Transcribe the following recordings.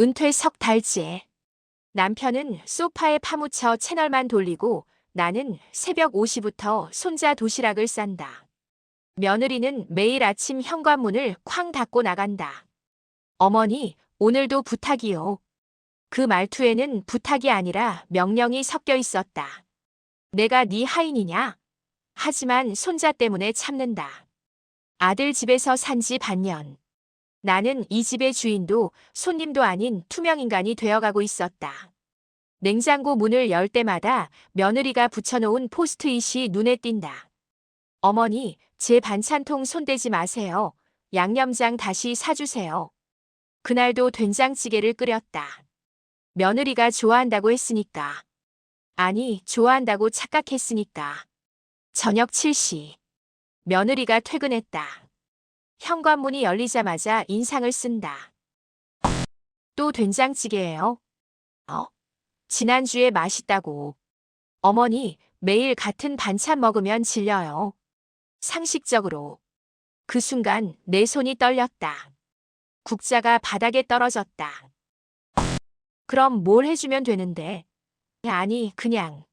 은퇴 석 달째. 남편은 소파에 파묻혀 채널만 돌리고 나는 새벽 5시부터 손자 도시락을 싼다. 며느리는 매일 아침 현관문을 쾅 닫고 나간다. 어머니, 오늘도 부탁이요. 그 말투에는 부탁이 아니라 명령이 섞여 있었다. 내가 네 하인이냐? 하지만 손자 때문에 참는다. 아들 집에서 산 지 반년. 나는 이 집의 주인도 손님도 아닌 투명인간이 되어가고 있었다. 냉장고 문을 열 때마다 며느리가 붙여놓은 포스트잇이 눈에 띈다. 어머니, 제 반찬통 손대지 마세요. 양념장 다시 사주세요. 그날도 된장찌개를 끓였다. 며느리가 좋아한다고 했으니까. 아니, 좋아한다고 착각했으니까. 저녁 7시. 며느리가 퇴근했다. 현관문이 열리자마자 인상을 쓴다. 또 된장찌개예요? 어? 지난주에 맛있다고. 어머니, 매일 같은 반찬 먹으면 질려요. 상식적으로. 그 순간 내 손이 떨렸다. 국자가 바닥에 떨어졌다. 그럼 뭘 해주면 되는데? 아니, 그냥.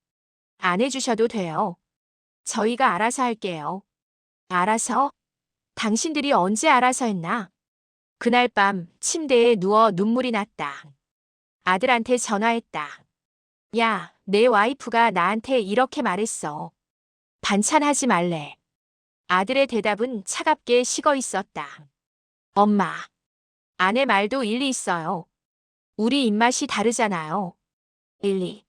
안 해주셔도 돼요. 저희가 알아서 할게요. 알아서? 당신들이 언제 알아서 했나? 그날 밤 침대에 누워 눈물이 났다. 아들한테 전화했다. 야, 내 와이프가 나한테 이렇게 말했어. 반찬하지 말래. 아들의 대답은 차갑게 식어 있었다. 엄마. 아내 말도 일리 있어요. 우리 입맛이 다르잖아요. 일리.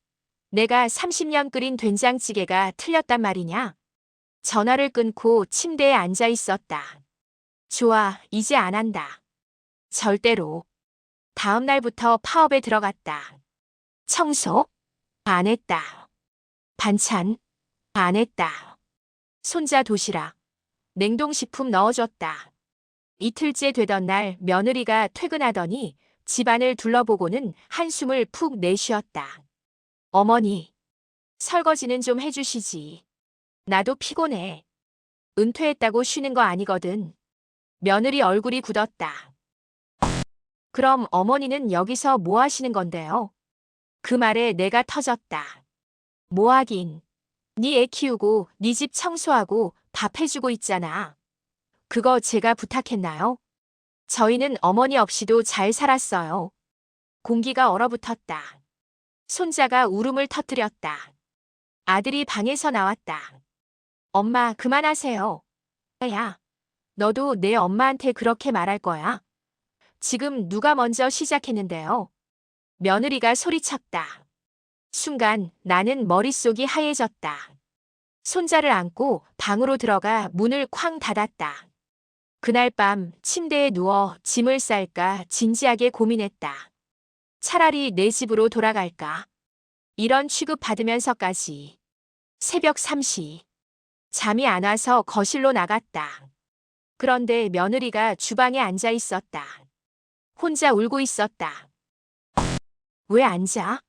내가 30년 끓인 된장찌개가 틀렸단 말이냐? 전화를 끊고 침대에 앉아 있었다. 좋아, 이제 안 한다. 절대로. 다음 날부터 파업에 들어갔다. 청소? 안 했다. 반찬? 안 했다. 손자 도시락. 냉동식품 넣어줬다. 이틀째 되던 날 며느리가 퇴근하더니 집안을 둘러보고는 한숨을 푹 내쉬었다. 어머니, 설거지는 좀 해주시지. 나도 피곤해. 은퇴했다고 쉬는 거 아니거든. 며느리 얼굴이 굳었다. 그럼 어머니는 여기서 뭐 하시는 건데요? 그 말에 내가 터졌다. 뭐 하긴. 네 애 키우고 네 집 청소하고 밥 해주고 있잖아. 그거 제가 부탁했나요? 저희는 어머니 없이도 잘 살았어요. 공기가 얼어붙었다. 손자가 울음을 터뜨렸다. 아들이 방에서 나왔다. 엄마, 그만하세요. 야, 너도 내 엄마한테 그렇게 말할 거야? 지금 누가 먼저 시작했는데요? 며느리가 소리쳤다. 순간 나는 머릿속이 하얘졌다. 손자를 안고 방으로 들어가 문을 쾅 닫았다. 그날 밤 침대에 누워 짐을 쌀까 진지하게 고민했다. 차라리 내 집으로 돌아갈까? 이런 취급 받으면서까지. 새벽 3시. 잠이 안 와서 거실로 나갔다. 그런데 며느리가 주방에 앉아 있었다. 혼자 울고 있었다. 왜 앉아?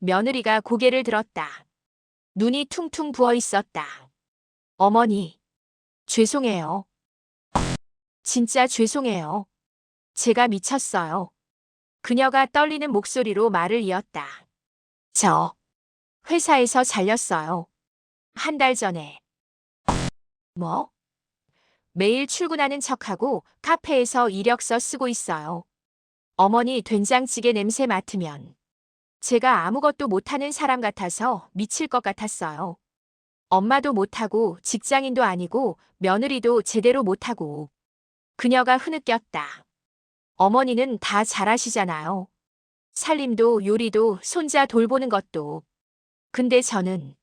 며느리가 고개를 들었다. 눈이 퉁퉁 부어 있었다. 어머니, 죄송해요. 진짜 죄송해요. 제가 미쳤어요. 그녀가 떨리는 목소리로 말을 이었다. 저, 회사에서 잘렸어요. 한 달 전에. 뭐? 매일 출근하는 척하고 카페에서 이력서 쓰고 있어요. 어머니 된장찌개 냄새 맡으면 제가 아무것도 못하는 사람 같아서 미칠 것 같았어요. 엄마도 못하고 직장인도 아니고 며느리도 제대로 못하고 그녀가 흐느꼈다. 어머니는 다 잘하시잖아요. 살림도 요리도 손자 돌보는 것도. 근데 저는,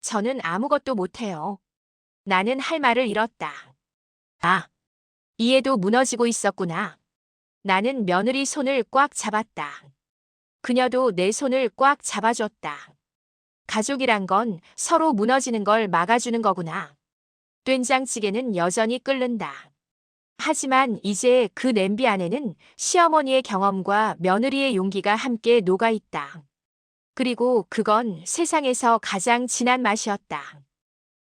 저는 아무것도 못해요. 나는 할 말을 잃었다. 아, 이해도 무너지고 있었구나. 나는 며느리 손을 꽉 잡았다. 그녀도 내 손을 꽉 잡아줬다. 가족이란 건 서로 무너지는 걸 막아주는 거구나. 된장찌개는 여전히 끓는다. 하지만 이제 그 냄비 안에는 시어머니의 경험과 며느리의 용기가 함께 녹아 있다. 그리고 그건 세상에서 가장 진한 맛이었다.